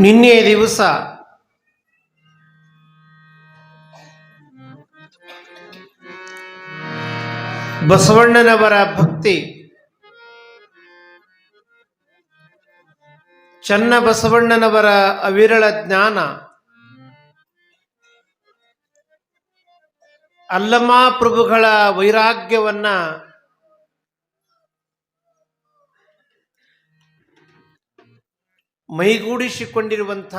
ನಿನ್ನೆ ದಿವಸ. ಬಸವಣ್ಣನವರ ಭಕ್ತಿ. ಚನ್ನ ಬಸವಣ್ಣನವರ ಅವಿರಳ ಜ್ಞಾನ. ಅಲ್ಲಮ ಪ್ರಭುಗಳ ವೈರಾಗ್ಯವನ್ನ ಮೈಗೂಡಿಸಿಕೊಂಡಿರುವಂಥ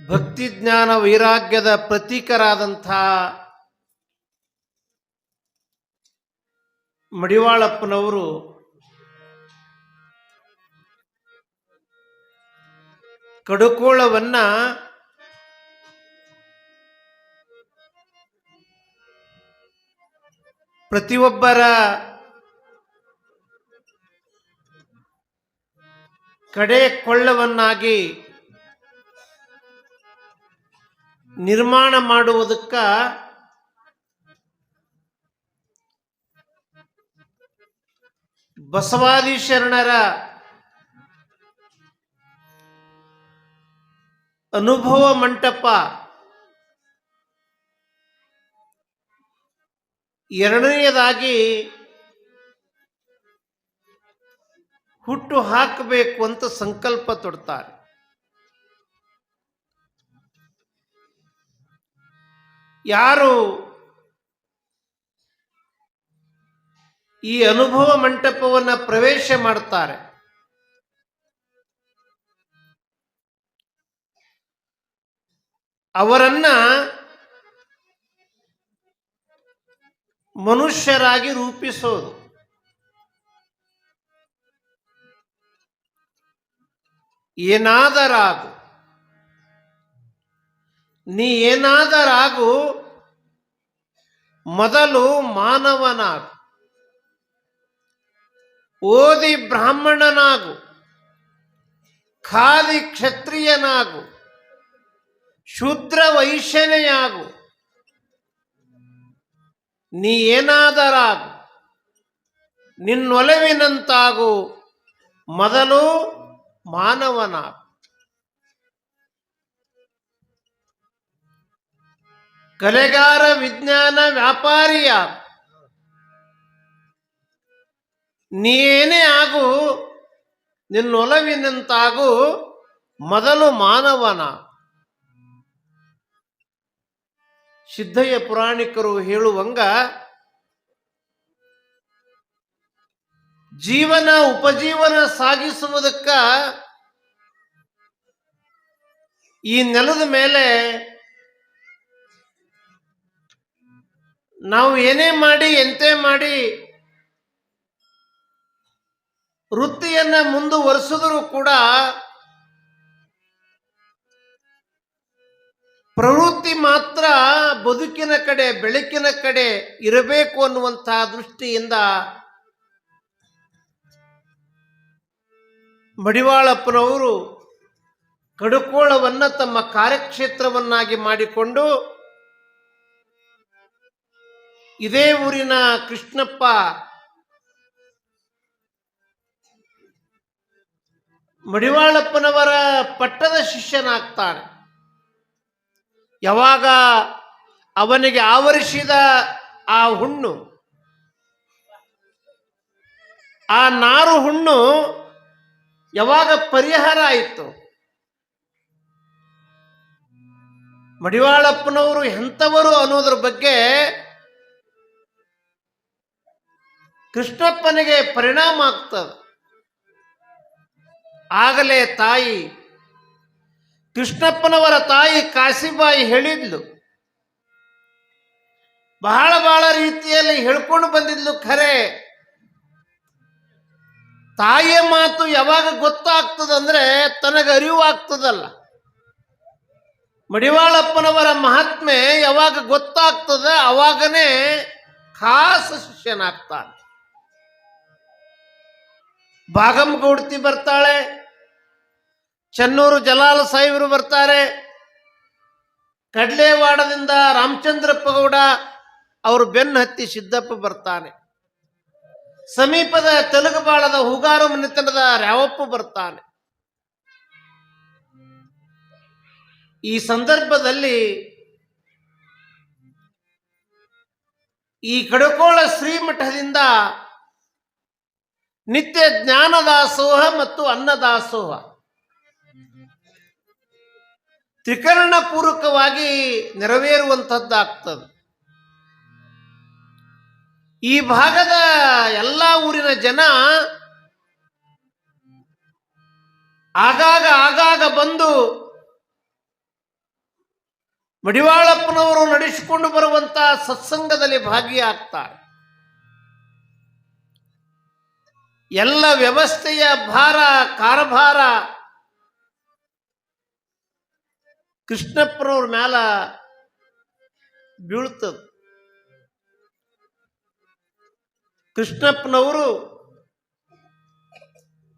ಭಕ್ತಿ ಜ್ಞಾನ ವೈರಾಗ್ಯದ ಪ್ರತೀಕರಾದಂಥ ಮಡಿವಾಳಪ್ಪನವರು ಕಡುಕೋಳವನ್ನ ಪ್ರತಿಯೊಬ್ಬರ ಕಡೆ ಕೊಳ್ಳವನ್ನಾಗಿ ನಿರ್ಮಾಣ ಮಾಡುವುದಕ್ಕ ಬಸವಾದಿ ಶರಣರ ಅನುಭವ ಮಂಟಪ ಎರಡನೆಯದಾಗಿ ಹುಟ್ಟು ಹಾಕಬೇಕು ಅಂತ ಸಂಕಲ್ಪ ತೊಡ್ತಾರೆ. ಯಾರು ಈ ಅನುಭವ ಮಂಟಪವನ್ನು ಪ್ರವೇಶ ಮಾಡ್ತಾರೆ? ಅವರನ್ನ ಮನುಷ್ಯರಾಗಿ ರೂಪಿಸೋದು. ಏನಾದರಾಗು. ನೀ ಏನಾದರಾಗು, ಮೊದಲು ಮಾನವನಾಗು. ಓದಿ ಬ್ರಾಹ್ಮಣನಾಗು. ಖಾಲಿ ಕ್ಷತ್ರಿಯನಾಗು. ಶೂದ್ರ ವೈಶ್ಯನೆಯಾಗು. ನೀ ಏನಾದರಾಗು. ನಿನ್ನೊಲವಿನಂತಾಗು. ಮೊದಲು ಮಾನವನಾಗು ಕಲೆಗಾರ ವಿಜ್ಞಾನ ವ್ಯಾಪಾರಿಯ. ನೀನೇ ಆಗು ನಿನ್ನೊಲವಿನಂತಾಗು ಮೊದಲು ಮಾನವನ. ಸಿದ್ಧಯ್ಯ ಪುರಾಣಿಕರು ಹೇಳುವಂಗ ಜೀವನ ಉಪಜೀವನ ಸಾಗಿಸುವುದಕ್ಕ ಈ ನೆಲದ ಮೇಲೆ ನಾವು ಏನೇ ಮಾಡಿ, ಎಂತೆ ಮಾಡಿ ವೃತ್ತಿಯನ್ನ ಮುಂದುವರೆಸಿದರೂ ಕೂಡ ಪ್ರವೃತ್ತಿ ಮಾತ್ರ ಬದುಕಿನ ಕಡೆ, ಬೆಳಕಿನ ಕಡೆ ಇರಬೇಕು ಅನ್ನುವಂತಹ ದೃಷ್ಟಿಯಿಂದ ಮಡಿವಾಳಪ್ಪನವರು ಕಡುಕೋಳವನ್ನು ತಮ್ಮ ಕಾರ್ಯಕ್ಷೇತ್ರವನ್ನಾಗಿ ಮಾಡಿಕೊಂಡು ಇದೇ ಊರಿನ ಕೃಷ್ಣಪ್ಪ ಮಡಿವಾಳಪ್ಪನವರ ಪಟ್ಟದ ಶಿಷ್ಯನಾಗ್ತಾನೆ. ಯಾವಾಗ ಅವನಿಗೆ ಆವರಿಸಿದ ಆ ಹುಣ್ಣು, ಆ ನಾರು ಹುಣ್ಣು ಯಾವಾಗ ಪರಿಹಾರ ಆಯಿತು? ಮಡಿವಾಳಪ್ಪನವರು ಎಂಥವರು ಅನ್ನೋದ್ರ ಬಗ್ಗೆ ಕೃಷ್ಣಪ್ಪನಿಗೆ ಪರಿಣಾಮ ಆಗ್ತದೆ. ಆಗಲೇ ತಾಯಿ, ಕೃಷ್ಣಪ್ಪನವರ ತಾಯಿ ಕಾಶಿಬಾಯಿ ಹೇಳಿದ್ಲು. ಬಹಳ ಬಹಳ ರೀತಿಯಲ್ಲಿ ಹೇಳ್ಕೊಂಡು ಬಂದಿದ್ಲು ಖರೆ. ತಾಯಿಯ ಮಾತು ಯಾವಾಗ ಗೊತ್ತಾಗ್ತದಂದ್ರೆ ತನಗೆ ಅರಿವು ಆಗ್ತದಲ್ಲ ಮಡಿವಾಳಪ್ಪನವರ ಮಹಾತ್ಮೆ ಯಾವಾಗ ಗೊತ್ತಾಗ್ತದ ಅವಾಗನೇ ಖಾಸ ಶಿಷ್ಯನಾಗ್ತಾನೆ. ಗೌಡತಿ ಬರ್ತಾಳೆ, ಚೆನ್ನೂರು ಜಲಾಲ ಸಾಹೇಬರು ಬರ್ತಾರೆ, ಕಡ್ಲೆವಾಡದಿಂದ ರಾಮಚಂದ್ರಪ್ಪ ಗೌಡ ಅವರು ಬೆನ್ನು ಹತ್ತಿ ಸಿದ್ದಪ್ಪ ಬರ್ತಾನೆ. ಸಮೀಪದ ತೆಲುಗುಬಾಳದ ಹೂಗಾರು ಮನೆತನದ ರಾವಪ್ಪ ಬರ್ತಾನೆ. ಈ ಸಂದರ್ಭದಲ್ಲಿ ಈ ಕಡಕೋಳ ಶ್ರೀಮಠದಿಂದ ನಿತ್ಯ ಜ್ಞಾನದಾಸೋಹ ಮತ್ತು ಅನ್ನದಾಸೋಹ ತ್ರಿಕರಣ ಪೂರ್ವಕವಾಗಿ ನೆರವೇರುವಂಥದ್ದಾಗ್ತದೆ ಈ ಭಾಗದ ಎಲ್ಲ ಊರಿನ ಜನ ಆಗಾಗ ಆಗಾಗ ಬಂದು ಮಡಿವಾಳಪ್ಪನವರು ನಡೆಸಿಕೊಂಡು ಬರುವಂತಹ ಸತ್ಸಂಗದಲ್ಲಿ ಭಾಗಿಯಾಗ್ತಾರೆ. ಎಲ್ಲ ವ್ಯವಸ್ಥೆಯ ಭಾರ, ಕಾರಭಾರ ಕೃಷ್ಣಪ್ಪನವ್ರ ಮ್ಯಾಲ ಬೀಳ್ತದ. ಕೃಷ್ಣಪ್ಪನವರು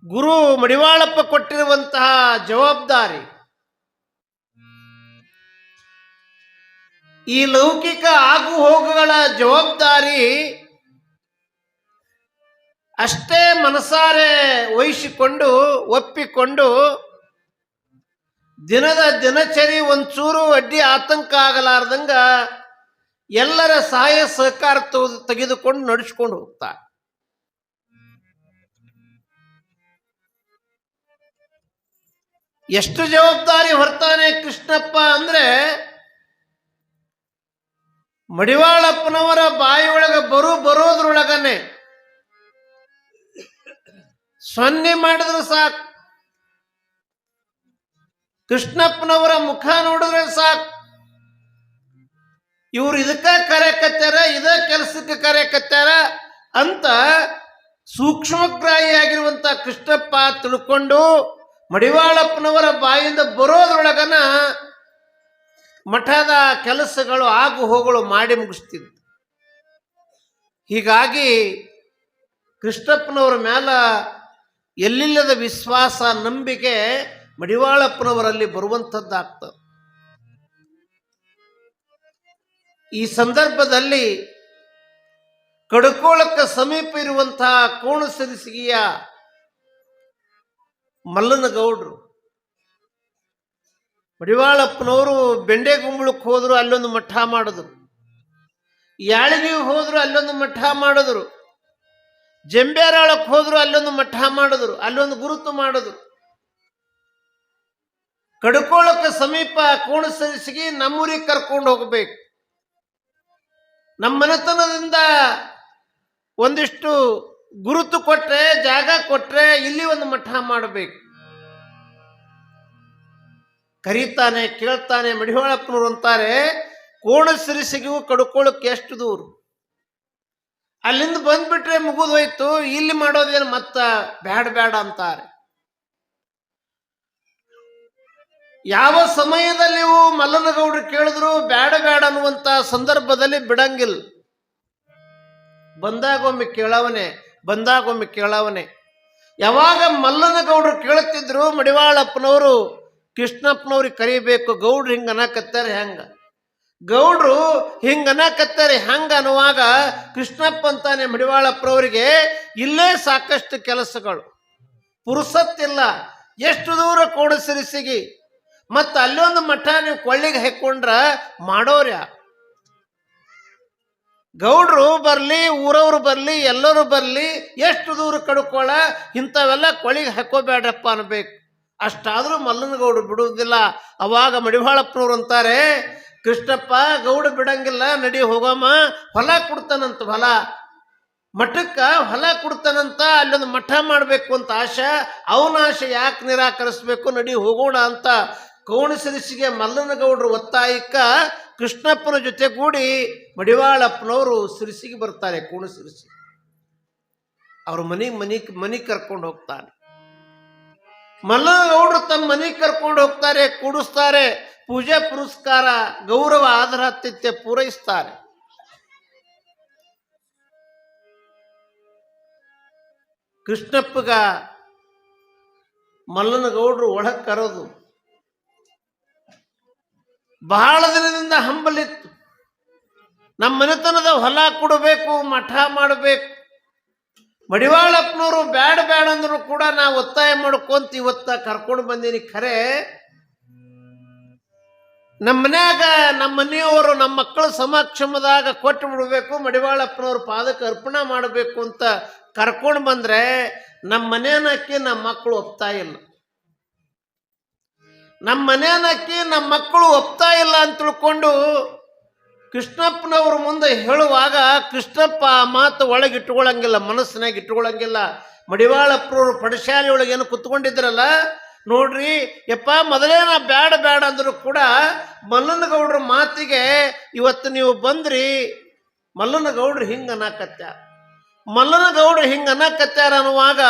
ಗುರು ಮಡಿವಾಳಪ್ಪ ಕೊಟ್ಟಿರುವಂತಹ ಜವಾಬ್ದಾರಿ. ಈ ಲೌಕಿಕ ಆಗು ಹೋಗುಗಳ ಜವಾಬ್ದಾರಿ ಅಷ್ಟೇ ಮನಸಾರೆ ವಹಿಸಿಕೊಂಡು, ಒಪ್ಪಿಕೊಂಡು, ದಿನದ ದಿನಚರಿ ಒಂಚೂರು ಅಡ್ಡಿ ಆತಂಕ ಆಗಲಾರ್ದಂಗ ಎಲ್ಲರ ಸಹಾಯ ಸಹಕಾರ ತೆಗೆದು- ತೆಗೆದುಕೊಂಡು ನಡೆಸ್ಕೊಂಡು ಹೋಗ್ತಾರೆ ಎಷ್ಟು ಜವಾಬ್ದಾರಿ ಹೊರ್ತಾನೆ ಕೃಷ್ಣಪ್ಪ ಅಂದ್ರೆ ಮಡಿವಾಳಪ್ಪನವರ ಬಾಯಿಯೊಳಗ ಬರು ಬರೋದ್ರೊಳಗನೆ. ಸೊನ್ನೆ ಮಾಡಿದ್ರೆ ಸಾಕು. ಕೃಷ್ಣಪ್ಪನವರ ಮುಖ ನೋಡಿದ್ರೆ ಸಾಕು. ಇವ್ರು ಇದಕ್ಕ ಕರೆಯಕತ್ಯಾರ ಇದ ಕೆಲಸಕ್ಕೆ ಕರೆಯಕತ್ಯಾರ ಅಂತ ಸೂಕ್ಷ್ಮಗ್ರಾಹಿಯಾಗಿರುವಂತ ಕೃಷ್ಣಪ್ಪ ತಿಳ್ಕೊಂಡು ಮಡಿವಾಳಪ್ಪನವರ ಬಾಯಿಂದ ಬರೋದ್ರೊಳಗನ ಮಠದ ಕೆಲಸಗಳು ಆಗು ಹೋಗಳು ಮಾಡಿ ಮುಗಿಸ್ತಿದ್ದ. ಹೀಗಾಗಿ ಕೃಷ್ಣಪ್ಪನವರ ಮ್ಯಾಲ ಎಲ್ಲಿಲ್ಲದ ವಿಶ್ವಾಸ, ನಂಬಿಕೆ ಮಡಿವಾಳಪ್ಪನವರಲ್ಲಿ ಬರುವಂಥದ್ದಾಗ್ತದೆ. ಈ ಸಂದರ್ಭದಲ್ಲಿ ಕಡ್ಕೋಳಕ್ಕೆ ಸಮೀಪ ಇರುವಂತಹ ಕೋಣಸರಿಸಿಗೆಯ ಮಲ್ಲನಗೌಡ್ರು ಮಡಿವಾಳಪ್ಪನವರು ಬೆಂಡೆಗುಂಬಳಕ್ಕೆ ಹೋದ್ರು, ಅಲ್ಲೊಂದು ಮಠ ಮಾಡಿದ್ರು. ಯಾಳಿಗೆ ಹೋದ್ರು, ಅಲ್ಲೊಂದು ಮಠ ಮಾಡಿದ್ರು. ಜಂಬೇರಾಳಕ್ಕೆ ಹೋದ್ರು, ಅಲ್ಲೊಂದು ಮಠ ಮಾಡಿದ್ರು. ಅಲ್ಲೊಂದು ಗುರುತು ಮಾಡಿದ್ರು. ಕಡ್ಕೋಳಕ್ಕೆ ಸಮೀಪ ಕೋಣಸರಿಸಿಗೆ ನಮ್ಮೂರಿಗೆ ಕರ್ಕೊಂಡು ಹೋಗ್ಬೇಕು. ನಮ್ಮ ಮನೆತನದಿಂದ ಒಂದಿಷ್ಟು ಗುರುತು ಕೊಟ್ರೆ, ಜಾಗ ಕೊಟ್ರೆ ಇಲ್ಲಿ ಒಂದು ಮಠ ಮಾಡಬೇಕು. ಕರೀತಾನೆ, ಕೇಳ್ತಾನೆ ಮಡಿವಾಳಪ್ಪನವ್ರು ಅಂತಾರೆ, ಕೋಣ ಸಿರಿಸಿಗೂ ಕಡ್ಕೊಳ್ಳೋಕೆ ಎಷ್ಟು ದೂರ? ಅಲ್ಲಿಂದ ಬಂದ್ಬಿಟ್ರೆ ಮುಗಿದೋಯ್ತು ಇಲ್ಲಿ ಮಾಡೋದೇನು ಮತ್ತ? ಬ್ಯಾಡ ಬ್ಯಾಡ ಅಂತಾರೆ. ಯಾವ ಸಮಯದಲ್ಲಿ ಇವು ಮಲ್ಲನಗೌಡರು ಕೇಳಿದ್ರು ಬ್ಯಾಡ ಬ್ಯಾಡ ಅನ್ನುವಂತ ಸಂದರ್ಭದಲ್ಲಿ ಬಿಡಂಗಿಲ್ಲ. ಬಂದಾಗೊಮ್ಮೆ ಕೇಳವನೆ ಬಂದಾಗೊಮ್ಮೆ ಕೇಳವನೆ. ಯಾವಾಗ ಮಲ್ಲನಗೌಡರು ಕೇಳುತ್ತಿದ್ರು ಮಡಿವಾಳಪ್ಪನವರು, ಕೃಷ್ಣಪ್ಪನವ್ರಿಗೆ ಕರಿಬೇಕು, ಗೌಡ್ರು ಹಿಂಗೆ ಅನ್ನಕತ್ತಾರೆ ಹೆಂಗ? ಗೌಡ್ರು ಹಿಂಗೆ ಅನ್ನಕತ್ತಾರೆ ಹೆಂಗ ಅನ್ನುವಾಗ ಕೃಷ್ಣಪ್ಪ ಅಂತಾನೆ ಮಡಿವಾಳಪ್ಪನವರಿಗೆ ಇಲ್ಲೇ ಸಾಕಷ್ಟು ಕೆಲಸಗಳು. ಪುರುಸತ್ತಿಲ್ಲ. ಎಷ್ಟು ದೂರ ಕೋಣಸಿರಿಸಿಗಿ ಮತ್ತು ಅಲ್ಲೊಂದು ಮಠ ನೀವು ಕೊಳ್ಳಿಗೆ ಹಾಕೊಂಡ್ರ ಮಾಡೋರ್ಯ ಗೌಡ್ರು ಬರಲಿ, ಊರವರು ಬರಲಿ, ಎಲ್ಲರೂ ಬರಲಿ, ಎಷ್ಟು ದೂರ ಕಡ್ಕೊಳ, ಇಂಥವೆಲ್ಲ ಕೊಳಿಗೆ ಹಾಕೋಬೇಡ್ರಪ್ಪ ಅನ್ಬೇಕು. ಅಷ್ಟಾದರೂ ಮಲ್ಲನಗೌಡ್ರು ಬಿಡುವುದಿಲ್ಲ. ಅವಾಗ ಮಡಿವಾಳಪ್ಪನವ್ರು ಅಂತಾರೆ, ಕೃಷ್ಣಪ್ಪ, ಗೌಡ ಬಿಡಂಗಿಲ್ಲ, ನಡಿ ಹೋಗಮ್ಮ, ಹೊಲ ಕೊಡ್ತಾನಂತ ಹೊಲ. ಮಠಕ್ಕೆ ಹೊಲ ಕೊಡ್ತಾನಂತ ಅಲ್ಲೊಂದು ಮಠ ಮಾಡಬೇಕು ಅಂತ ಆಶೆ. ಅವನ ಆಶೆ ಯಾಕೆ ನಿರಾಕರಿಸ್ಬೇಕು? ನಡಿ ಹೋಗೋಣ ಅಂತ. ಕೌಣಸರಿಸಿಗೆ ಮಲ್ಲನಗೌಡರು ಒತ್ತಾಯಕ್ಕ ಕೃಷ್ಣಪ್ಪನ ಜೊತೆ ಕೂಡಿ ಮಡಿವಾಳಪ್ಪನವರು ಸಿರಿಸಿಗೆ ಬರ್ತಾರೆ ಕೋಣಸಿರಿಸಿ ಅವ್ರ ಮನೆ ಮನಿ ಮನಿ ಕರ್ಕೊಂಡು ಹೋಗ್ತಾನೆ. ಮಲ್ಲನಗೌಡರು ತಮ್ಮ ಮನೆಗೆ ಕರ್ಕೊಂಡು ಹೋಗ್ತಾರೆ, ಕೂಡಿಸ್ತಾರೆ, ಪೂಜೆ ಪುರಸ್ಕಾರ, ಗೌರವ ಆಧಾರಾತಿಥ್ಯ ಪೂರೈಸ್ತಾರೆ. ಕೃಷ್ಣಪ್ಪಗ ಮಲ್ಲನಗೌಡರು ಒಳಗೆ ಕರೆದು ಬಹಳ ದಿನದಿಂದ ಹಂಬಲಿತ್ತು. ನಮ್ಮ ಮನೆತನದ ಹೊಲ ಕೊಡಬೇಕು, ಮಠ ಮಾಡಬೇಕು. ಮಡಿವಾಳಪ್ಪನವರು ಬ್ಯಾಡ ಬ್ಯಾಡ ಅಂದ್ರು ಕೂಡ ನಾ ಒತ್ತಾಯ ಮಾಡ್ಕೊಂತ ಇವತ್ತ ಕರ್ಕೊಂಡು ಬಂದೀನಿ. ಖರೆ, ನಮ್ಮ ಮನ್ಯಾಗ ನಮ್ಮ ಮನೆಯವರು ನಮ್ಮ ಮಕ್ಕಳ ಸಮಕ್ಷಮದಾಗ ಕೊಟ್ಟು ಬಿಡಬೇಕು, ಮಡಿವಾಳಪ್ಪನವ್ರ ಪಾದಕ್ಕೆ ಅರ್ಪಣೆ ಮಾಡಬೇಕು ಅಂತ ಕರ್ಕೊಂಡು ಬಂದ್ರೆ ನಮ್ಮ ಮನೆಯನ್ನಕ್ಕೆ ನಮ್ಮ ಮಕ್ಕಳು ಒಪ್ತಾ ಇಲ್ಲ. ನಮ್ಮ ಮನೆಯನ್ನಕ್ಕಿ ನಮ್ಮ ಮಕ್ಕಳು ಒಪ್ತಾ ಇಲ್ಲ ಅಂತ ತಿಳ್ಕೊಂಡು ಕೃಷ್ಣಪ್ಪನವ್ರ ಮುಂದೆ ಹೇಳುವಾಗ, ಕೃಷ್ಣಪ್ಪ, ಆ ಮಾತು ಒಳಗೆ ಇಟ್ಕೊಳ್ಳಂಗಿಲ್ಲ ಮನಸ್ಸಿನಾಗ ಇಟ್ಕೊಳ್ಳಂಗಿಲ್ಲ ಮಡಿವಾಳಪ್ಪರವರು ಪಡಶಾಲೆ ಒಳಗೆ ಏನು ಕುತ್ಕೊಂಡಿದ್ರಲ್ಲ, ನೋಡ್ರಿ, ಯಪ್ಪ, ಮೊದಲೇ ನಾ ಬ್ಯಾಡ ಬ್ಯಾಡ ಅಂದ್ರೂ ಕೂಡ ಮಲ್ಲನಗೌಡ್ರ ಮಾತಿಗೆ ಇವತ್ತು ನೀವು ಬಂದ್ರಿ, ಮಲ್ಲನಗೌಡ್ರು ಹಿಂಗೆ ಅನ್ನಕತ್ಯ ಮಲ್ಲನಗೌಡ್ರು ಹಿಂಗೆ ಅನ್ನಕತ್ಯಾರ ಅನ್ನುವಾಗ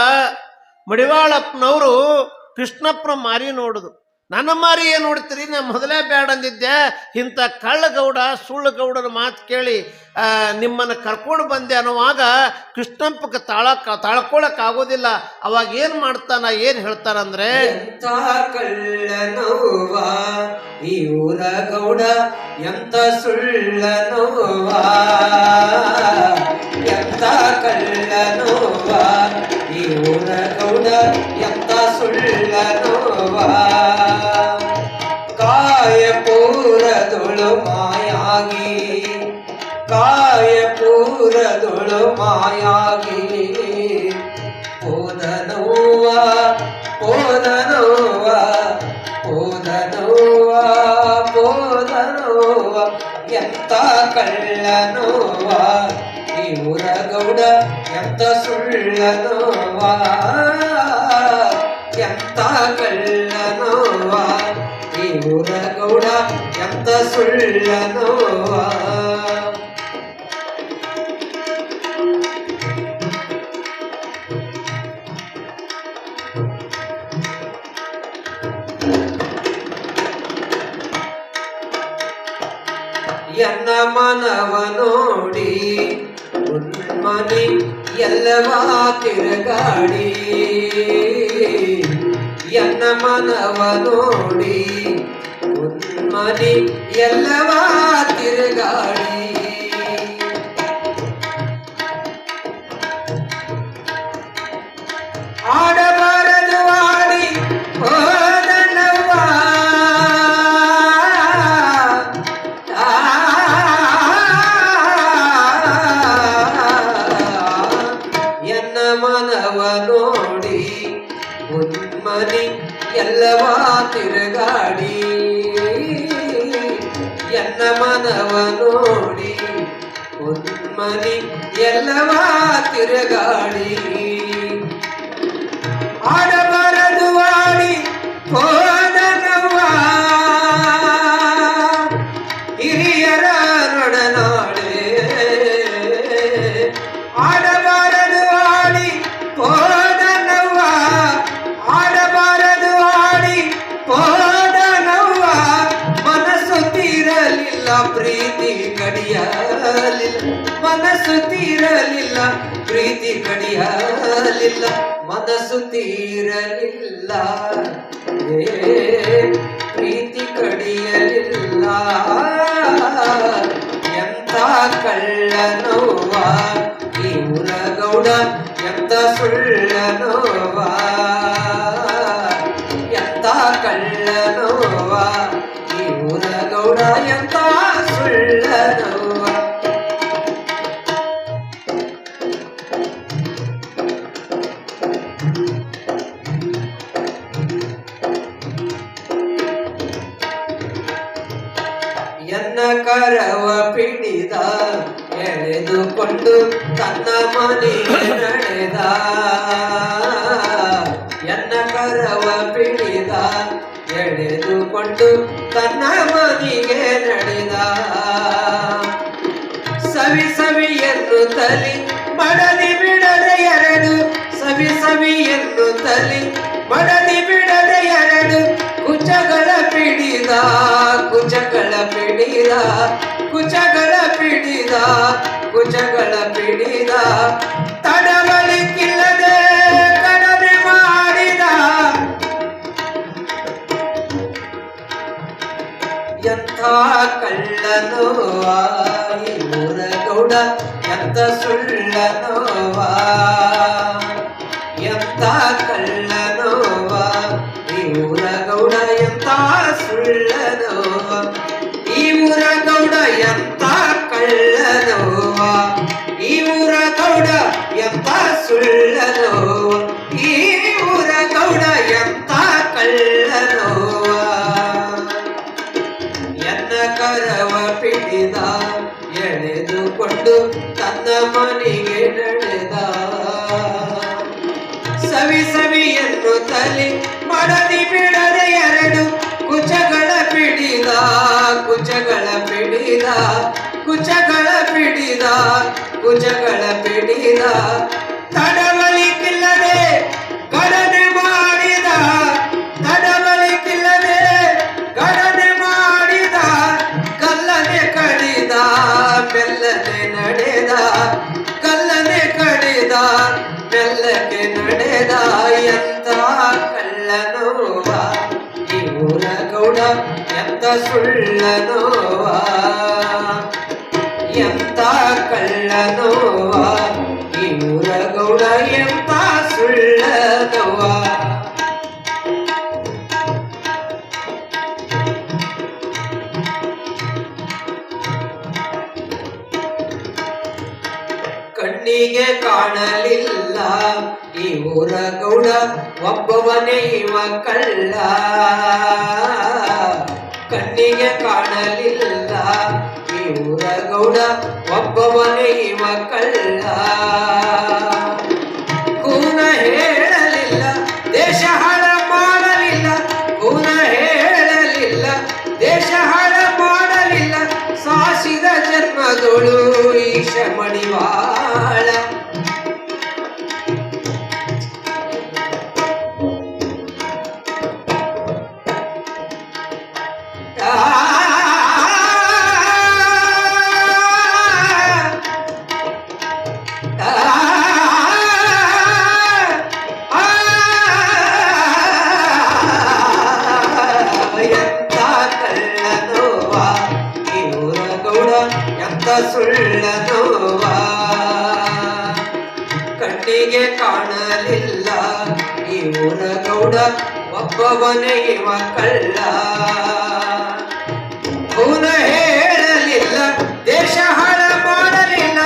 ಮಡಿವಾಳಪ್ಪನವರು ಕೃಷ್ಣಪ್ಪನ ಮಾರಿ ನೋಡುದು ನನ್ನ ಮಾರಿ ಏನು ನೋಡ್ತೀರಿ? ನಾನು ಮೊದಲೇ ಬ್ಯಾಡ ಅಂದಿದ್ದೆ. ಇಂಥ ಕಳ್ಳಗೌಡ, ಸುಳ್ಳುಗೌಡನ ಮಾತು ಕೇಳಿ ನಿಮ್ಮನ್ನು ಕರ್ಕೊಂಡು ಬಂದೆ ಅನ್ನುವಾಗ ಕೃಷ್ಣಪ್ಪಕ್ಕೆ ತಾಳ, ತಾಳ್ಕೊಳಕ್ ಆಗೋದಿಲ್ಲ. ಅವಾಗ ಏನು ಮಾಡ್ತಾನ, ಏನು ಹೇಳ್ತಾರಂದ್ರೆ ಇವರ ಗೌಡ ಎಂತ ಸುಳ್ಳ ಎಂತ ಕಳ್ಳನೋವ ಈ ಊರ ಗೌಡ ಕಳ್ಳನೋವ ಈ ಊರ ಗೌಡ ಎಂತ ಸುಳ್ಳನುವ ಎಂತ ಕಳ್ಳನೋವ ಈ ಊರ ಗೌಡ ಎಂತ ಸುಳ್ಳನೋವ ಎನ್ನ ಮನವ ನೋಡಿ ಉನ್ಮನಿ ಎಲ್ಲವ ತಿರುಗಾಡಿ ಎನ್ನ ಮನವ ನೋಡಿ ಉನ್ಮನಿ ಎಲ್ಲವ ತಿರುಗಾಡಿ ಕಡಿಯಲಿಲ್ಲ ಮನಸ್ಸು ತೀರಲಿಲ್ಲ. ಪ್ರೀತಿ ಕಡಿಯಲಿಲ್ಲ. ಎಂತ ಕಳ್ಳನೋವ ಈ ಮುರಗೌಡ ಎಂತ ಸುಳ್ಳನೋವ. ಎಳೆದುಕೊಂಡು ತನ್ನ ಮನೆ ನಡೆದ. ಎನ್ನ ಕರವ ಪಿಡಿದ ಎಳೆದುಕೊಂಡು ತನ್ನ ಮನೆಗೆ ನಡೆದ. ಸವಿ ಸವಿಯನ್ನು ತಲಿ, ಮಡದಿ ಬಿಡದೆ ಎರಡು ಸವಿ ಸವಿ ತಲಿ, ಮಡದಿ ಬಿಡದೆ ಎಂಥ ಕಳ್ಳನು ಊರ ಗೌಡ ಎಂಥ ಎಂತ ಸುಳ್ಳ ನೋವ ಎಂತ ಕಳ್ಳ ನೋವ ಈ ಊರ ಗೌಡ ಎಂತ ಸುಳ್ಳ ನೋವ ಈ ಊರ ಗೌಡ ಎಂತ ಕಳ್ಳ ನೋವ ಈ ಊರ ಗೌಡ ಎಂತ ಸುಳ್ಳ ಕುಚಗಳ ಪಿಡಿದ ತಡವಲಿಕ್ಕಿಲ್ಲದೆ ಗಣನೆ ಮಾಡಿದ ತಡವಲಿಕ್ಕಿಲ್ಲದೆ ಗಣನೆ ಮಾಡಿದ ಕಲ್ಲನೆ ಕಡಿದ ಬೆಲ್ಲನೆ ನಡೆದ ಕಲ್ಲನೆ ಕಡಿದ ಬೆಲ್ಲಕ್ಕೆ ನಡೆದ ಎಂತ ಕಳ್ಳನೋವ ಈ ಊರ ಗೌಡ ಎಂತ ಸುಳ್ಳನೋವ ಈ ಗೌಡ ಒಬ್ಬವನೇ ಕಳ್ಳ. ಕಣ್ಣಿಗೆ ಕಾಣಲಿಲ್ಲ. ಊರ ಗೌಡ ಒಬ್ಬವನೇ ಇವ ಕಳ್ಳ. ಕೂನ ಹೇಳಲಿಲ್ಲ, ದೇಶ ಹಾಳ ಮಾಡಲಿಲ್ಲ. ಕೂನ ಹೇಳಲಿಲ್ಲ, ದೇಶ ಹಾಳ ಮಾಡಲಿಲ್ಲ. ಸಾಸಿದ ಜನ್ಮದೊಳು ಈಶ ಮಡಿವಾಳ ಗೌಡ ಒಬ್ಬವನೇ ಇವ ಕಳ್ಳ. ಪುನ ಹೇಳಲಿಲ್ಲ, ದೇಶ ಹಾಳ ಮಾಡಲಿಲ್ಲ.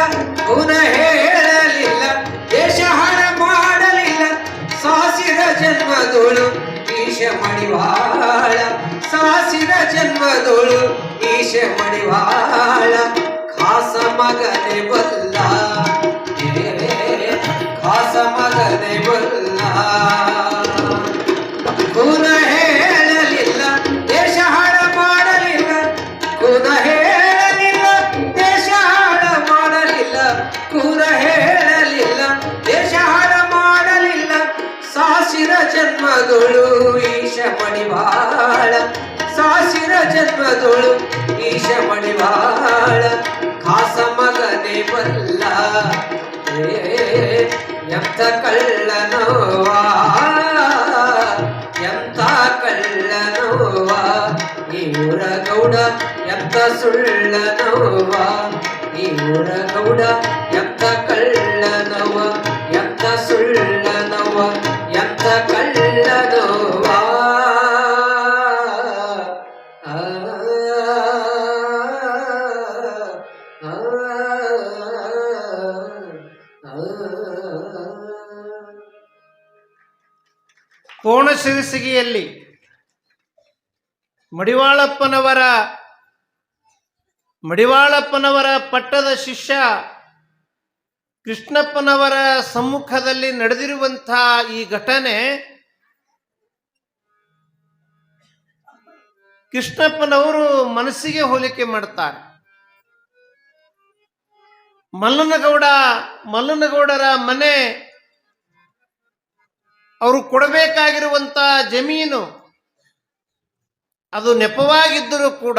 ಪುನ ಹೇಳಲಿಲ್ಲ, ದೇಶ ಹಾಳ ಮಾಡಲಿಲ್ಲ. ಸಾಸಿದ ಜನ್ಮದೋಳು ಈಶ ಮಡಿವಾಳ. ಸಾಸಿದ ಜನ್ಮದೋಳು ಈಶ ಮಡಿವಾಳ. ಖಾಸ ಮಗನೆ ಜನ್ಮದೊಳು ಈಶ ಮಣಿವಾಳ ಖಾಸ ಮಗನೇ ಬಲ್ಲ ಎಂತ ಕಳ್ಳನೋವಾ. ಎಂತ ಕಳ್ಳನೋವಾ. ಈ ಊರ ಗೌಡ ಎಂತ ಸುಳ್ಳನೋವಾ. ಈ ಊರ ಗೌಡ ಕೋಣಸಿರಿಸಿಗೆಯಲ್ಲಿ ಮಡಿವಾಳಪ್ಪನವರ ಮಡಿವಾಳಪ್ಪನವರ ಪಟ್ಟದ ಶಿಷ್ಯ ಕೃಷ್ಣಪ್ಪನವರ ಸಮ್ಮುಖದಲ್ಲಿ ನಡೆದಿರುವಂತಹ ಈ ಘಟನೆ ಕೃಷ್ಣಪ್ಪನವರು ಮನಸ್ಸಿಗೆ ಹೋಲಿಕೆ ಮಾಡ್ತಾರೆ. ಮಲ್ಲನಗೌಡ, ಮಲ್ಲನಗೌಡರ ಮನೆ ಅವರು ಕೊಡಬೇಕಾಗಿರುವಂಥ ಜಮೀನು ಅದು ನೆಪವಾಗಿದ್ದರೂ ಕೂಡ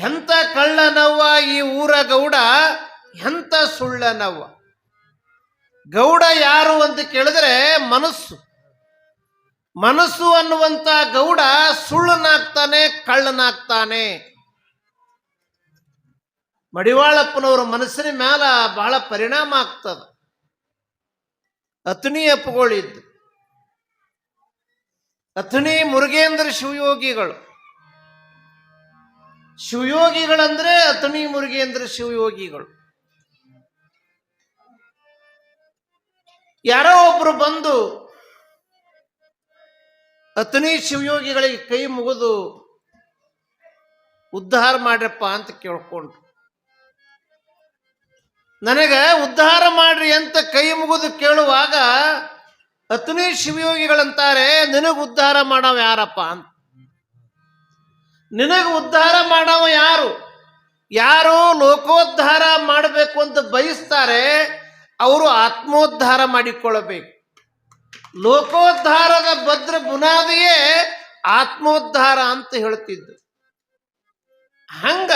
ಎಂಥ ಕಳ್ಳನವ್ವ ಈ ಊರ ಗೌಡ, ಎಂಥ ಸುಳ್ಳನವ್ವ. ಗೌಡ ಯಾರು ಅಂತ ಕೇಳಿದ್ರೆ ಮನಸ್ಸು. ಮನಸ್ಸು ಅನ್ನುವಂಥ ಗೌಡ ಸುಳ್ಳನಾಗ್ತಾನೆ, ಕಳ್ಳನಾಗ್ತಾನೆ. ಮಡಿವಾಳಪ್ಪನವರ ಮನಸ್ಸಿನ ಮ್ಯಾಲ ಬಹಳ ಪರಿಣಾಮ ಆಗ್ತದ. ಅತನಿ ಅಪ್ಪಗಳಿದ್ದು ಅಥಣಿ ಮುರುಗೇಂದ್ರ ಶಿವಯೋಗಿಗಳು. ಶಿವಯೋಗಿಗಳಂದ್ರೆ ಅಥಣಿ ಮುರುಗೇಂದ್ರ ಶಿವಯೋಗಿಗಳು. ಯಾರೋ ಒಬ್ರು ಬಂದು ಅಥಣಿ ಶಿವಯೋಗಿಗಳಿಗೆ ಕೈ ಮುಗಿದು ಉದ್ಧಾರ ಮಾಡ್ರಪ್ಪ ಅಂತ ಕೇಳ್ಕೊಂಡ್ರು. ನನಗೆ ಉದ್ಧಾರ ಮಾಡ್ರಿ ಅಂತ ಕೈ ಮುಗಿದು ಕೇಳುವಾಗ ಹತ್ತನೇ ಶಿವಯೋಗಿಗಳಂತಾರೆ, ನಿನಗೆ ಉದ್ಧಾರ ಮಾಡವ ಯಾರಪ್ಪ? ಅಂತ. ನಿನಗೆ ಉದ್ಧಾರ ಮಾಡವ ಯಾರು? ಯಾರು ಲೋಕೋದ್ಧಾರ ಮಾಡಬೇಕು ಅಂತ ಬಯಸ್ತಾರೆ, ಅವರು ಆತ್ಮೋದ್ಧಾರ ಮಾಡಿಕೊಳ್ಳಬೇಕು. ಲೋಕೋದ್ಧಾರದ ಭದ್ರ ಬುನಾದಿಯೇ ಆತ್ಮೋದ್ಧಾರ ಅಂತ ಹೇಳ್ತಿದ್ದು. ಹಂಗ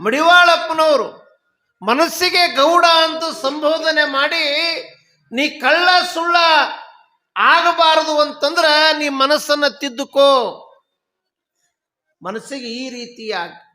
ಮಡಿವಾಳಪ್ಪನವರು ಮನಸ್ಸಿಗೆ ಗೌಡ ಅಂತ ಸಂಬೋಧನೆ ಮಾಡಿ ನೀ ಕಳ್ಳ ಸುಳ್ಳ ಆಗಬಾರದು ಅಂತಂದ್ರ ನೀ ಮನಸ್ಸನ್ನ ತಿದ್ದುಕೋ. ಮನಸ್ಸಿಗೆ ಈ ರೀತಿಯಾಗಿ